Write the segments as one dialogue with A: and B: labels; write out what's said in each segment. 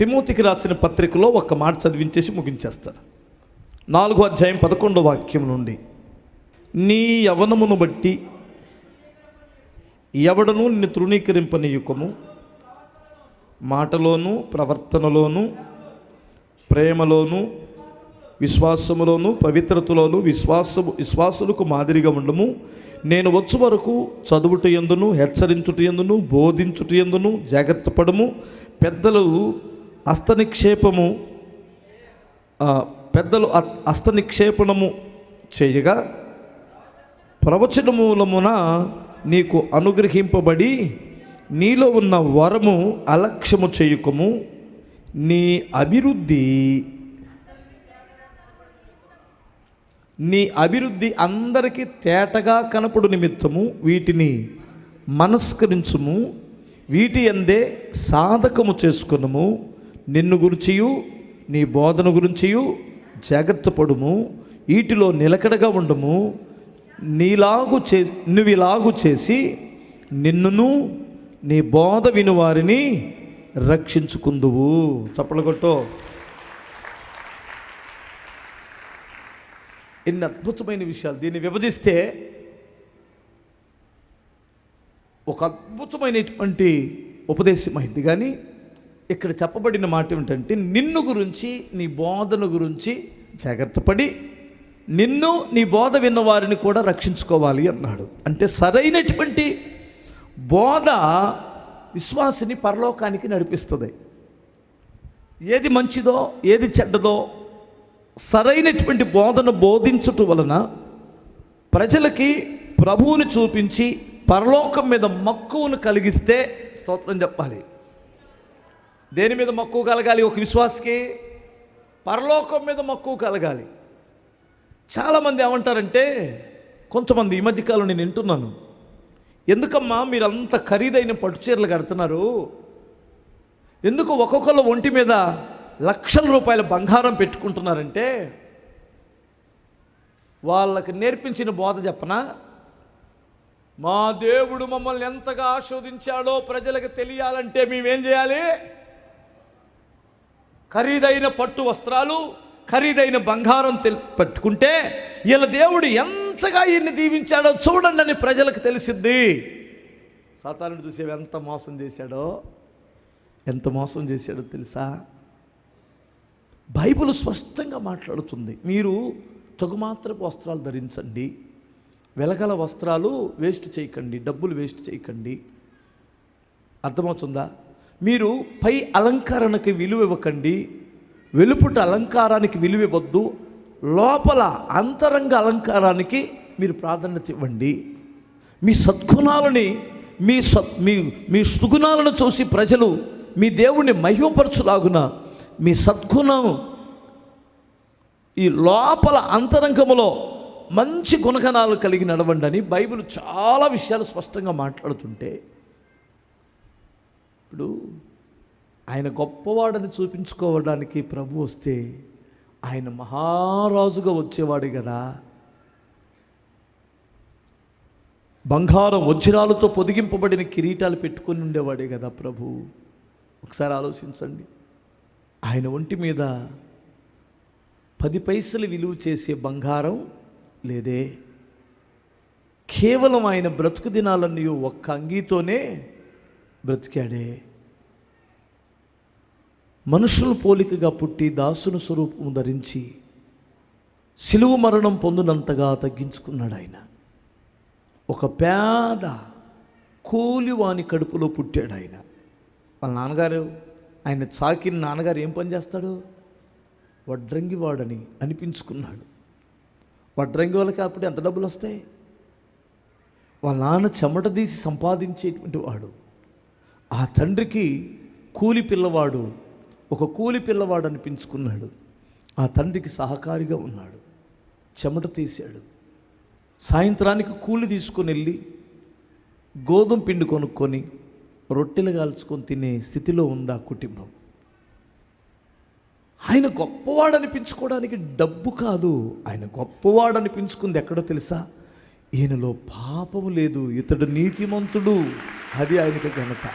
A: తిమోతికి రాసిన పత్రికలో ఒక మాట చదివించేసి ముగించేస్తాను నాలుగో అధ్యాయం పదకొండో వాక్యం నుండి నీ యవనమును బట్టి ఎవడను నిన్ను తృణీకరింపనీయుకము. మాటలోను ప్రవర్తనలోను ప్రేమలోను విశ్వాసములోను పవిత్రతలోను విశ్వాసము విశ్వాసులకు మాదిరిగా ఉండము. నేను వచ్చు వరకు చదువుట ఎందును హెచ్చరించుట ఎందును బోధించుట ఎందును జాగ్రత్త పడము. పెద్దలు హస్త నిక్షేపము పెద్దలు అ- హస్తనిక్షేపణము చేయగా ప్రవచన మూలమున నీకు అనుగ్రహింపబడి నీలో ఉన్న వరము అలక్ష్యము చేయుకము నీ అభివృద్ధి నీ అభివృద్ధి అందరికీ తేటగా కనపడు నిమిత్తము వీటిని మనస్కరించుము వీటి అందే సాధకము చేసుకునము. నిన్ను గురించియు నీ బోధన గురించియు జాగ్రత్త పడుము వీటిలో నిలకడగా ఉండము నీలాగు చే నువ్వు ఇలాగు చేసి నిన్నును నీ బోధ విని వారిని రక్షించుకుందువు చప్పలు ఎన్ని అద్భుతమైన విషయాలు. దీన్ని విభజిస్తే ఒక అద్భుతమైనటువంటి ఉపదేశమైంది కానీ ఇక్కడ చెప్పబడిన మాట ఏమిటంటే నిన్ను గురించి నీ బోధన గురించి జాగ్రత్త పడి నిన్ను నీ బోధ విన్న వారిని కూడా రక్షించుకోవాలి అన్నాడు. అంటే సరైనటువంటి బోధ విశ్వాసిని పరలోకానికి నడిపిస్తుంది. ఏది మంచిదో ఏది చెడ్డదో సరైనటువంటి బోధన బోధించుట వలన ప్రజలకి ప్రభువుని చూపించి పరలోకం మీద మక్కువను కలిగిస్తే స్తోత్రం చెప్పాలి. దేని మీద మక్కువ కలగాలి? ఒక విశ్వాసకి. పరలోకం మీద మక్కువ కలగాలి. చాలామంది ఏమంటారంటే కొంతమంది ఈ మధ్యకాలం నేను వింటున్నాను. ఎందుకమ్మా మీరు అంత ఖరీదైన పట్టు చీరలు కడుతున్నారు? ఎందుకు ఒక్కొక్కరు ఒంటి మీద లక్షల రూపాయల బంగారం పెట్టుకుంటున్నారంటే వాళ్ళకి నేర్పించిన బోధ చెప్పనా? మా దేవుడు మమ్మల్ని ఎంతగా ఆస్వాదించాడో ప్రజలకు తెలియాలంటే మేమేం చేయాలి? ఖరీదైన పట్టు వస్త్రాలు ఖరీదైన బంగారం పట్టుకుంటే వీళ్ళ దేవుడు ఎంతగా ఈయన్ని దీవించాడో చూడండి అని ప్రజలకు తెలిసిద్ది. సాతానుడు చూసే ఎంత మోసం చేశాడో ఎంత మోసం చేశాడో తెలుసా? బైబిల్ స్పష్టంగా మాట్లాడుతుంది మీరు తగుమాత్రపు వస్త్రాలు ధరించండి వెలగల వస్త్రాలు వేస్ట్ చేయకండి డబ్బులు వేస్ట్ చేయకండి. అర్థమవుతుందా? మీరు పై అలంకరణకి విలువ ఇవ్వకండి వెలుపుట అలంకారానికి విలువ ఇవ్వద్దు లోపల అంతరంగ అలంకారానికి మీరు ప్రాధాన్యత ఇవ్వండి. మీ సద్గుణాలని మీ సత్ మీ మీ సుగుణాలను చూసి ప్రజలు మీ దేవుణ్ణి మహిమపరచులాగున మీ సద్గుణం ఈ లోపల అంతరంగములో మంచి గుణగణాలు కలిగి నడవండి అని బైబిల్ చాలా విషయాలు స్పష్టంగా మాట్లాడుతుంటే ఇప్పుడు ఆయన గొప్పవాడని చూపించుకోవడానికి ప్రభు వస్తే ఆయన మహారాజుగా వచ్చేవాడు కదా. బంగారం వజ్రాలతో పొదిగింపబడిన కిరీటాలు పెట్టుకొని ఉండేవాడే కదా ప్రభు. ఒకసారి ఆలోచించండి. ఆయన ఒంటి మీద పది పైసలు విలువ చేసే బంగారం లేదే. కేవలం ఆయన బ్రతుకు దినాలన్నీ ఒక్క అంగీతోనే బ్రతికాడే. మనుషుల పోలికగా పుట్టి దాసుని స్వరూపం ధరించి సిలువు మరణం పొందినంతగా తగ్గించుకున్నాడు ఆయన. ఒక పేద కూలివాని కడుపులో పుట్టాడు ఆయన. వాళ్ళ నాన్నగారు ఆయన చాకిన నాన్నగారు ఏం పని చేస్తాడు? వడ్రంగి వాడని అనిపించుకున్నాడు. వడ్రంగి వాళ్ళకి అప్పుడు ఎంత డబ్బులు వస్తాయి వాళ్ళ నాన్న చెమట తీసి సంపాదించేటువంటి వాడు. ఆ తండ్రికి కూలి పిల్లవాడు ఒక కూలి పిల్లవాడు అనిపించుకున్నాడు. ఆ తండ్రికి సహకారిగా ఉన్నాడు. చెమట తీశాడు. సాయంత్రానికి కూలి తీసుకొని వెళ్ళి గోధుమ పిండి కొనుక్కొని రొట్టెలు కాల్చుకొని తినే స్థితిలో ఉంది ఆ కుటుంబం. ఆయన గొప్పవాడు అనిపించుకోవడానికి డబ్బు కాదు. ఆయన గొప్పవాడు అనిపించుకుంది ఎక్కడో తెలుసా? ఈయనలో పాపము లేదు. ఇతడు నీతిమంతుడు. అది ఆయనకి ఘనత.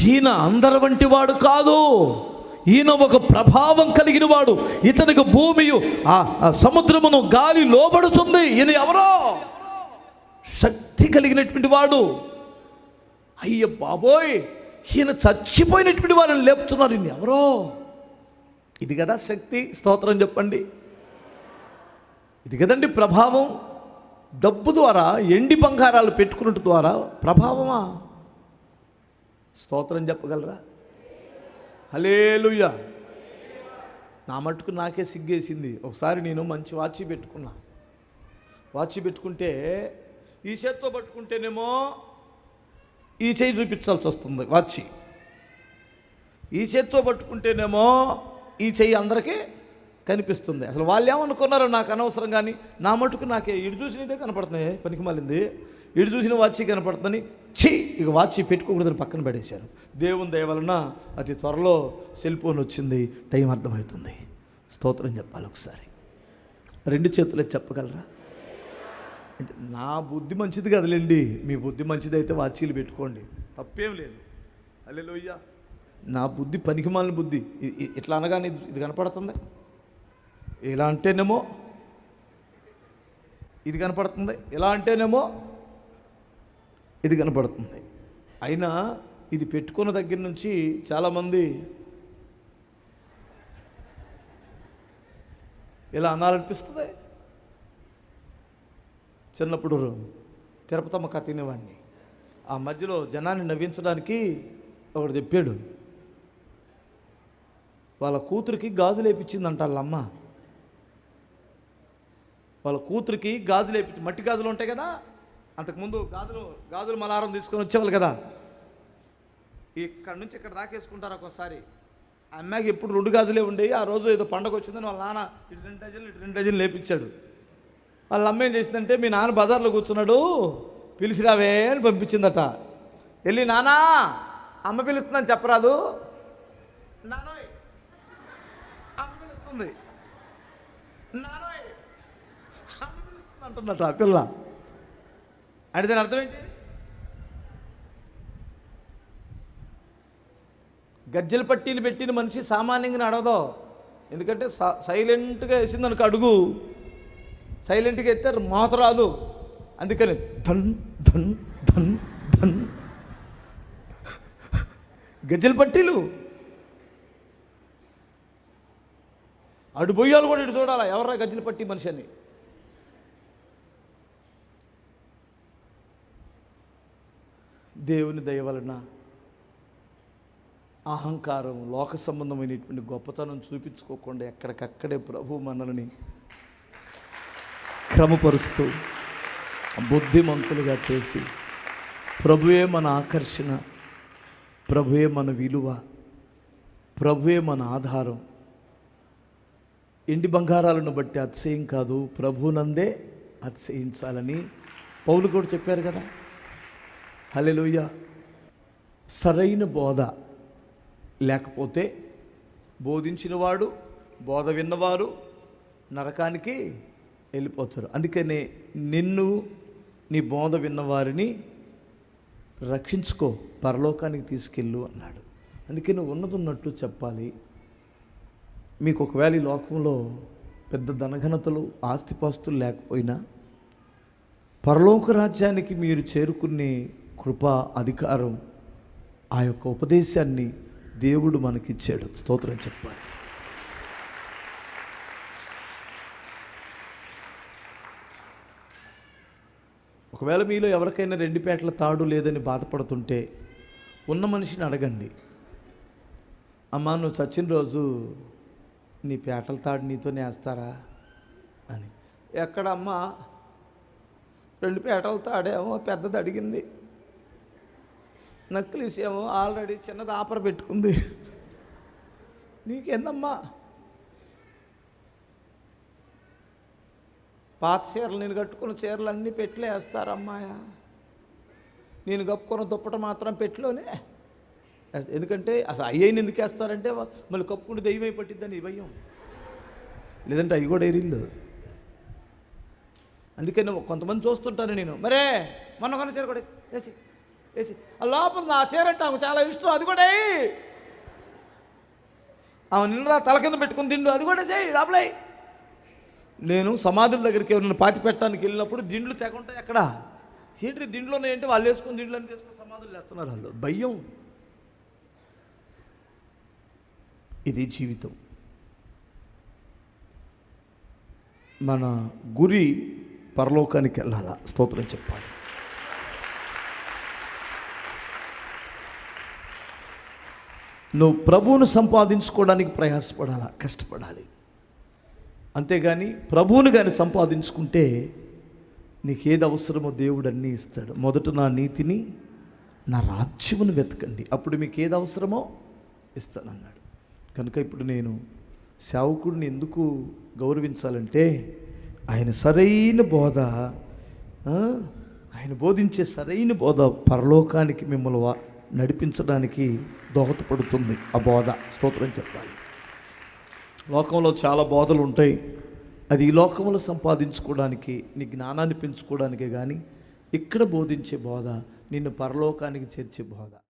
A: ఈయన అందరి వంటి వాడు కాదు. ఈయన ఒక ప్రభావం కలిగిన వాడు. ఇతనికి భూమియు ఆ ఆ సముద్రమును గాలి లోబడుతుంది. ఈయన ఎవరో? శక్తి కలిగినటువంటి వాడు. అయ్య బాబోయ్ ఈయన చచ్చిపోయినటువంటి వారిని లేపుతున్నారు. ఈయన ఎవరో? ఇది కదా శక్తి స్తోత్రం చెప్పండి. ఇది కదండి ప్రభావం. డబ్బు ద్వారా ఎండి బంగారాలు పెట్టుకున్నట్టు ద్వారా ప్రభావమా? స్తోత్రం చెప్పగలరా? హలేలుయ్య నా మట్టుకు నాకే సిగ్గేసింది. ఒకసారి నేను మంచి వాచి పెట్టుకున్నా. వాచి పెట్టుకుంటే ఈ చేత్తో పట్టుకుంటేనేమో ఈ చేయి చూపించాల్సి వస్తుంది వాచి. ఈ చేత్తో పట్టుకుంటేనేమో ఈ చెయ్యి అందరికీ కనిపిస్తుంది. అసలు వాళ్ళు ఏమనుకున్నారో నాకు అనవసరం కానీ నా మటుకు నాకే ఇటు చూసినదే కనపడుతున్నాయి పనికి మాలింది ఇటు చూసిన వాచి కనపడుతుందని ఛీ! ఇక వాచి పెట్టుకోకూడదని పక్కన పడేశాను దేవుని దయవలన అతి త్వరలో సెల్ ఫోన్ వచ్చింది. టైం అర్థమవుతుంది. స్తోత్రం చెప్పాలి ఒకసారి. రెండు చేతులే చెప్పగలరా? అంటే నా బుద్ధి మంచిది కదలేండి. మీ బుద్ధి మంచిదైతే వాచీలు పెట్టుకోండి. తప్పేం లేదు. అల్లెలోయ్యా నా బుద్ధి పనికిమాలిన బుద్ధి. ఇట్లా అనగానే ఇది కనపడుతుంది? ఇలా అంటేనేమో ఇది కనపడుతుంది. ఇలా అంటేనేమో ఇది కనపడుతుంది. అయినా ఇది పెట్టుకున్న దగ్గర నుంచి చాలామంది ఇలా అనాలనిపిస్తుంది? చిన్నప్పుడు తిరుపతమ్మ కథ తినేవాడిని ఆ మధ్యలో జనాన్ని నవ్వించడానికి ఒకడు చెప్పాడు. వాళ్ళ కూతురికి గాజులు వేపించిందంట వాళ్ళమ్మ వాళ్ళ కూతురికి గాజులు వేపించి మట్టి గాజులు ఉంటాయి కదా? అంతకుముందు గాజులు గాజులు మలారం తీసుకొని వచ్చేవాళ్ళు కదా? ఇక్కడ నుంచి ఇక్కడ దాకేసుకుంటారు ఒక్కోసారి. ఆ అమ్మాయికి ఎప్పుడు రెండు గాజులే ఉండేవి ఆ రోజు ఏదో పండగ వచ్చిందని వాళ్ళ నాన్న ఇటు రెండు డజన్లు ఇటు రెండు డజన్లు లేపించాడు. వాళ్ళ అమ్మ ఏం చేసిందంటే మీ నాన్న బజార్లో కూర్చున్నాడు పిలిచిరావే అని పంపించిందట. వెళ్ళి నానా అమ్మ పిలుస్తుందని చెప్పరాదు. నానోయ్ అమ్మ పిలుస్తుంది. నానోయ్ అంటున్నట్టు ఆ పిల్ల. అంటే దాని అర్థం ఏంటి? గజ్జల పట్టీలు పెట్టిన మనిషి సామాన్యంగా నడవదు. ఎందుకంటే సైలెంట్గా వేసింది అనుకో అడుగు. సైలెంట్గా ఎత్తే మోత రాదు. అందుకని ధన్ ధన్ ధన్ ధన్. గజ్జల పట్టీలు. అడు బొయ్యాలు కూడా ఇటు చూడాలా? ఎవర్రా గజ్జలు పట్టి మనిషి అని? దేవుని దయ వలన అహంకారం లోక సంబంధమైనటువంటి గొప్పతనం చూపించుకోకుండా ఎక్కడికక్కడే ప్రభు మనల్ని క్రమపరుస్తూ బుద్ధిమంతులుగా చేసి ప్రభువే మన ఆకర్షణ ప్రభువే మన విలువ ప్రభువే మన ఆధారం. ఎండి బంగారాలను బట్టి అతిశయం కాదు ప్రభునందే అతిశయించాలని పౌలు కూడా చెప్పారు కదా. హల్లెలూయా. సరైన బోధ లేకపోతే బోధించినవాడు బోధ విన్నవారు నరకానికి వెళ్ళిపోతారు. అందుకనే నిన్ను నీ బోధ విన్నవారిని రక్షించుకో పరలోకానికి తీసుకెళ్ళు అన్నాడు. అందుకే నువ్వు ఉన్నదున్నట్టు చెప్పాలి. మీకు ఒకవేళ ఈ లోకంలో పెద్ద ధనఘనతలు ఆస్తిపాస్తులు లేకపోయినా పరలోక రాజ్యానికి మీరు చేరుకునే కృప అధికారం ఆ యొక్క ఉపదేశాన్ని దేవుడు మనకిచ్చాడు. స్తోత్రం చెప్పాలి. ఒకవేళ మీలో ఎవరికైనా రెండు పేటల తాడు లేదని బాధపడుతుంటే ఉన్న మనిషిని అడగండి. అమ్మా నువ్వు చచ్చిన రోజు నీ పేటల తాడు నీతోనే వేస్తారా అని. ఎక్కడమ్మా? రెండు పేటల తాడేమో పెద్దది అడిగింది. నక్లీస్ ఏమో ఆల్రెడీ చిన్నది ఆపర పెట్టుకుంది. నీకేందమ్మా? పాత చీరలు నేను కట్టుకున్న చీరలు అన్నీ పెట్లే వేస్తారమ్మాయా నేను కప్పుకున్న దుప్పట మాత్రం పెట్టులోనే ఎందుకంటే అసలు అయ్యని ఎందుకు వేస్తారంటే మళ్ళీ కప్పుకుంటే దెయ్యమై పట్టిద్దని ఈ భయం. లేదంటే అవి కూడా ఎరిల్లు అందుకని కొంతమంది చూస్తుంటాను నేను. మరే మొన్న కొన్న చీర కూడా వేసి ఆ లోపల నా చీర ఆమె చాలా ఇష్టం అది కూడా ఆమె నిండా తల కింద పెట్టుకుని దిండు అది కూడా చేయి లోపలే నేను సమాధుల దగ్గరికి ఎవరైనా పాతి పెట్టడానికి వెళ్ళినప్పుడు దిండ్లు తెగుంటాయి అక్కడ. ఏంటి దిండ్లు ఉన్నాయంటే వాళ్ళు వేసుకుని దిండ్లు అని తీసుకుని సమాధులు వేస్తున్నారు వాళ్ళు. భయం. ఇది జీవితం. మన గురి పరలోకానికి వెళ్ళాలా? స్తోత్రం చెప్పాలి. నువ్వు ప్రభువును సంపాదించుకోవడానికి ప్రయాసపడాలా? కష్టపడాలి. అంతేగాని ప్రభువును కానీ సంపాదించుకుంటే నీకు ఏది అవసరమో దేవుడు అన్నీ ఇస్తాడు. మొదట నా నీతిని నా రాజ్యమును వెతకండి. అప్పుడు మీకు ఏది అవసరమో ఇస్తానన్నాడు. కనుక ఇప్పుడు నేను సేవకుడిని ఎందుకు గౌరవించాలంటే ఆయన సరైన బోధ ఆయన బోధించే సరైన బోధ పరలోకానికి మిమ్మల్ని నడిపించడానికి దోహదపడుతుంది ఆ బోధ. స్తోత్రం చెప్పాలి. లోకంలో చాలా బోధలు ఉంటాయి. అది ఈ లోకంలో సంపాదించుకోవడానికి నీ జ్ఞానాన్ని పెంచుకోవడానికే కానీ ఇక్కడ బోధించే బోధ నిన్ను పరలోకానికి చేర్చే బోధ.